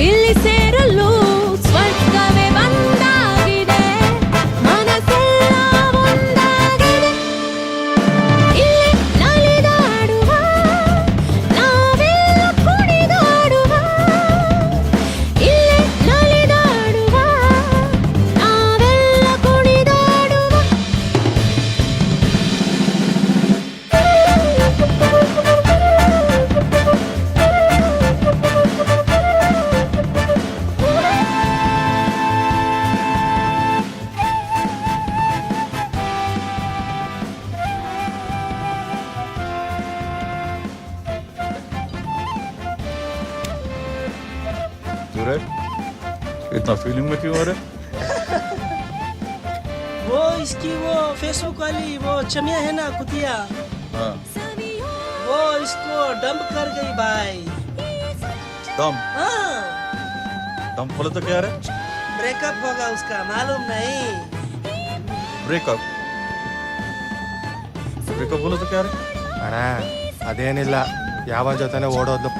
ಇಲ್ಲಿ ಸೇರಲು सूरज इतना फीलिंग में क्यों हो रहा है वो इसकी वो फेसबुक वाली वो चमिया है ना कुतिया हाँ वो इसको डंप कर गई भाई दम हाँ दम बोले तो क्या है ब्रेकअप होगा उसका मालूम नहीं ब्रेकअप ब्रेकअप बोले तो क्या है ಅಣ್ಣ ಅದೇನಿಲ್ಲ ಯಾವ ಜೊತೆನೆ ಓಡೋದ್ಲು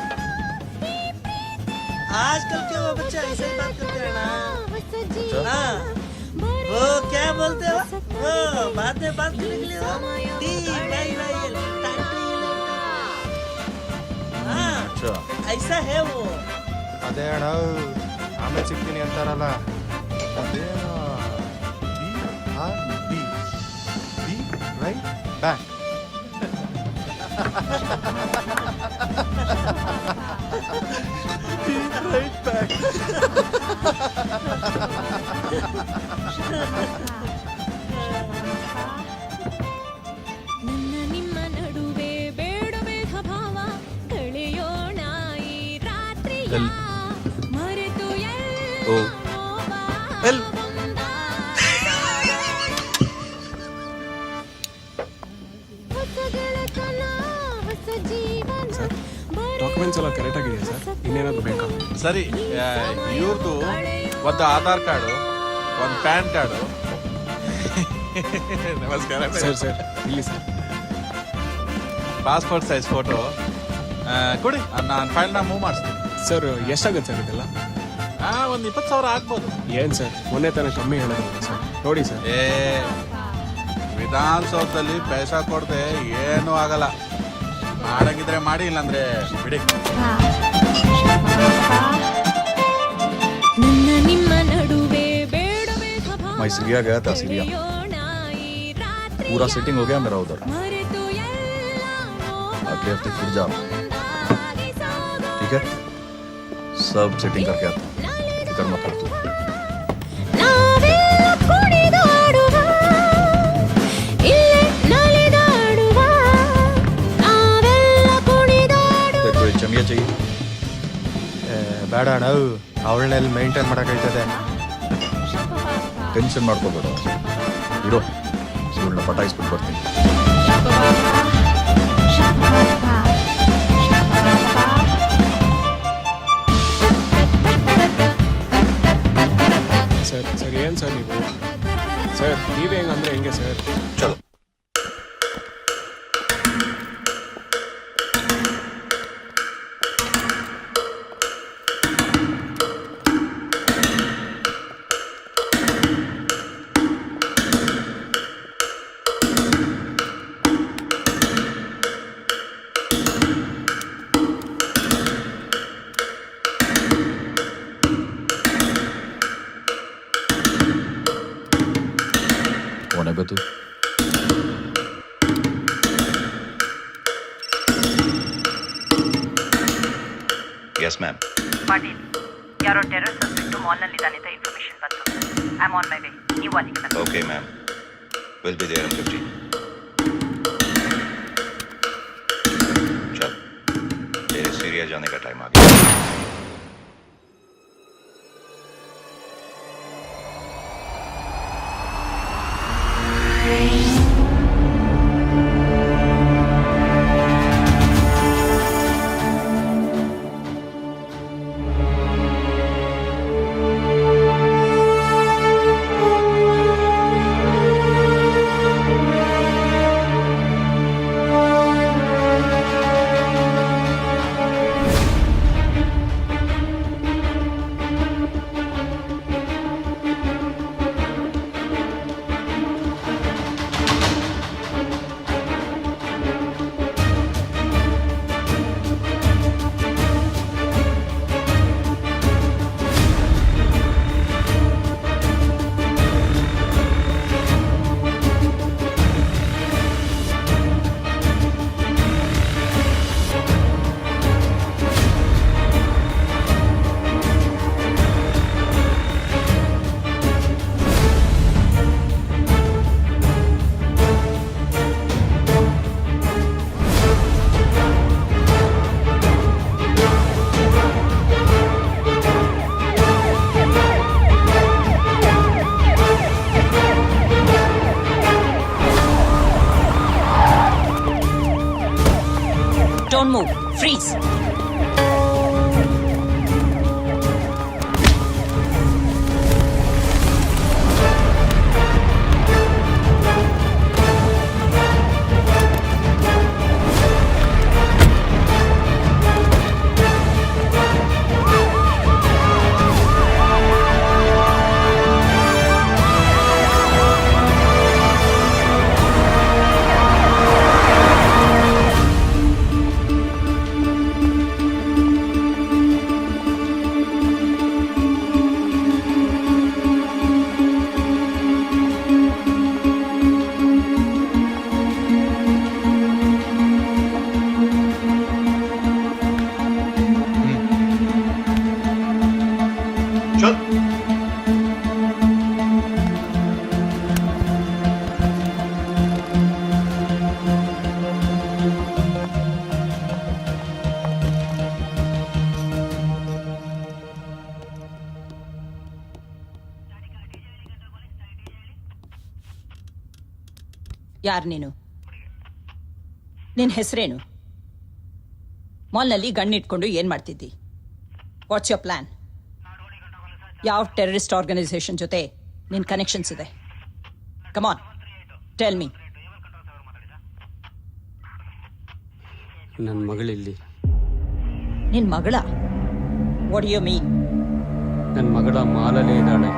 आजकल के वो बच्चा ऐसे ही बात करते हैं ना अच्छा हाँ वो क्या बोलते हो वो बाद में बात करने के लिए वो टी बाई बाई टाटी हाँ अच्छा ऐसा है वो ಅದೇ ಅಣ್ಣ ಆಮೇಲೆ ಸಿಗ್ತೀನಿ ಅಂತಾರಲ್ಲ ಅದೇನೋ B R B be right back ನನ್ನ ನಿಮ್ಮ ನಡುವೆ ಬೇಡ ಬೇಧ ಭಾವ ಕಳೆಯೋಣ ಈ ರಾತ್ರಿಯ ಮರೆತು. ಎಲ್ ಡಾಕ್ಯುಮೆಂಟ್ಸ್ ಎಲ್ಲ ಕರೆಕ್ಟ್ ಆಗಿದೆಯಾ ಸರ್? ಇನ್ನೇನಾದ್ರು ಬೇಕಾ? ಸರಿ ಇವ್ರದ್ದು ಒಂದು ಆಧಾರ್ ಕಾರ್ಡು ಒಂದು ಪ್ಯಾನ್ ಕಾರ್ಡು. ನಮಸ್ಕಾರ ಸರ್ ಸರ್ ಇಲ್ಲಿ ಸರ್. ಪಾಸ್ಪೋರ್ಟ್ ಸೈಜ್ ಫೋಟೋ ಕೊಡಿ ನಾನು ಫೈಲ್ನ ಮೂವ್ ಮಾಡಿಸ್ತೀನಿ. ಸರ್ ಎಷ್ಟಾಗುತ್ತೆ ಸರ್ ಇದೆಲ್ಲ? ಹಾಂ ಒಂದು ಇಪ್ಪತ್ತು ಸಾವಿರ ಆಗ್ಬೋದು. ಏನು ಸರ್? ಮೊನ್ನೆ ತನಕ ಕಮ್ಮಿ ಹೇಳೋದು ಸರ್. ನೋಡಿ ಸರ್. ಏ ವಿಧಾನಸೌಧದಲ್ಲಿ ಪೈಸಾ ಕೊಡದೆ ಏನೂ ಆಗಲ್ಲ. ಮಾಡಂಗಿದ್ರೆ ಮಾಡಿ ಇಲ್ಲಾಂದ್ರೆ ಬಿಡಿ ನನ್ನ ನಿಮ್ಮ ನಡುವೆ ಬೇಡ ಬೇಧ ಭಾವ मैं सीरिया गया था सीरिया ಕಳೆಯೋಣ ಈ ರಾತ್ರಿಯ पूरा सेटिंग हो गया मेरा उधर ಮರೆತು ಎಲ್ಲ अगले हफ्ते फिर जाओ ಒಂದಾಗಿ ಸಾಗೋ ठीक है सब सेटिंग करके आता हूँ फिक्र मत कर तू ಬೇಡ ಅಣ್ಣ. ಅವಳನ್ನೆಲ್ಲಿ ಮೇಂಟೈನ್ ಮಾಡೋಕ್ಕಾಯ್ತದೆ ಟೆನ್ಷನ್ ಮಾಡ್ಕೋಬೇಡ. ಇರೋ ಇವಳನ್ನ ಪಟಾಯಿಸ್ಬಿಟ್ಟು ಬರ್ತೀನಿ. ಸರ್ ಸರ್ ಏನು ಸರ್ ನೀವು? ಸರ್ ನೀವೇ ಹೆಂಗಂದ್ರೆ ಹೆಂಗೆ ಸರ್? ಚಲೋ. पाटिल यार और टेरर सस्पेक्ट को मोहल्ला ले जाने का इंफॉर्मेशन बंद करो I am on my way new वाली की तरफ़ okay ma'am will be there in 15 चल, तेरे सीरिया जाने का टाइम आ गया। Don't move. Freeze. ಯಾರು ನೀನು? ನಿನ್ನ ಹೆಸರೇನು? ಮಾಲ್ನಲ್ಲಿ ಗಣ್ಣಿಟ್ಕೊಂಡು ಏನು ಮಾಡ್ತಿದ್ದಿ? ವಾಟ್ಸ್ ಯೋರ್ ಪ್ಲ್ಯಾನ್ ಯಾವ ಟೆರರಿಸ್ಟ್ ಆರ್ಗನೈಸೇಷನ್ ಜೊತೆ ನಿನ್ನ ಕನೆಕ್ಷನ್ಸ್ ಇದೆ? ಕಮಾನ್ ಟೆಲ್ ಮೀ ನನ್ನ ಮಗಳಿಲ್ಲಿ. ನಿನ್ನ ಮಗಳ? ವಾಟ್ ಯು ಮೀನ್ ನನ್ನ ಮಗಳ ಮಾಲಲೇ ಇದ್ದಾಳೆ.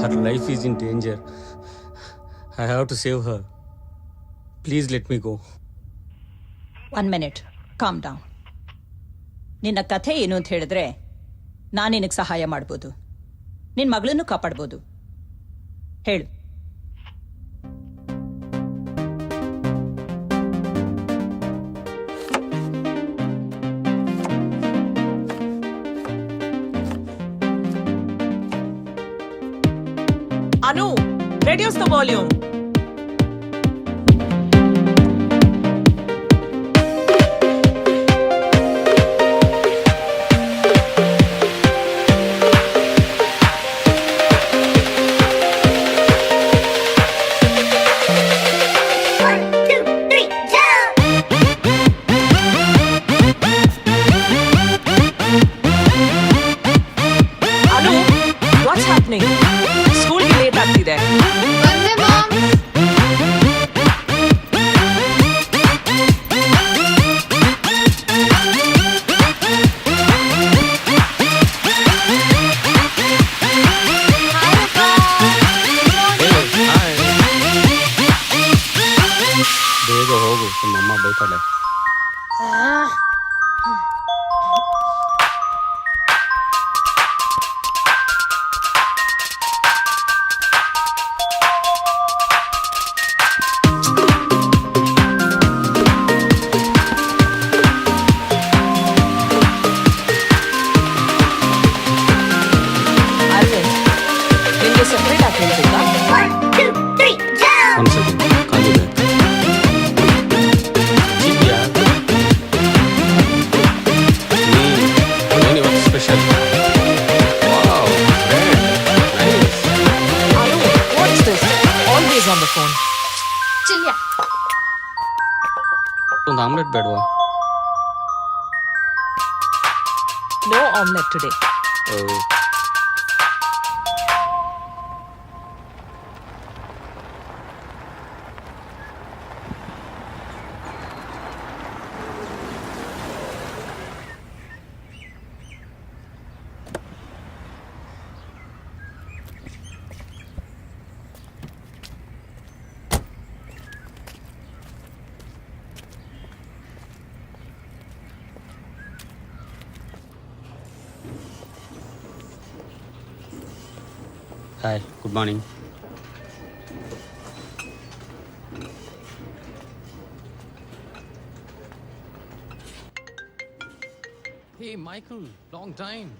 Her life is in danger I have to save her please let me go one minute calm down ನಿನ್ನ ಕಥೆ ಏನು ಅಂತ ಹೇಳಿದ್ರೆ ನಾನು ನಿನಗೆ ಸಹಾಯ ಮಾಡ್ಬೋದು. ನಿನ್ನ ಮಗಳನ್ನು ಕಾಪಾಡ್ಬೋದು. ಹೇಳು. Anu, reduce the volume. What's happening ಸ್ಕೂಲ್ಗೆ ಲೇಟ್ ಆಗ್ತಿದೆ. ಬೇಗ ಹೋಗು ನಮ್ಮಮ್ಮ ಬೈತಾಳೆ. ಆಮ್ಲೆಟ್ ಬೇಡವಾ no omelette today Hi, good morning. Hey, Michael, long time.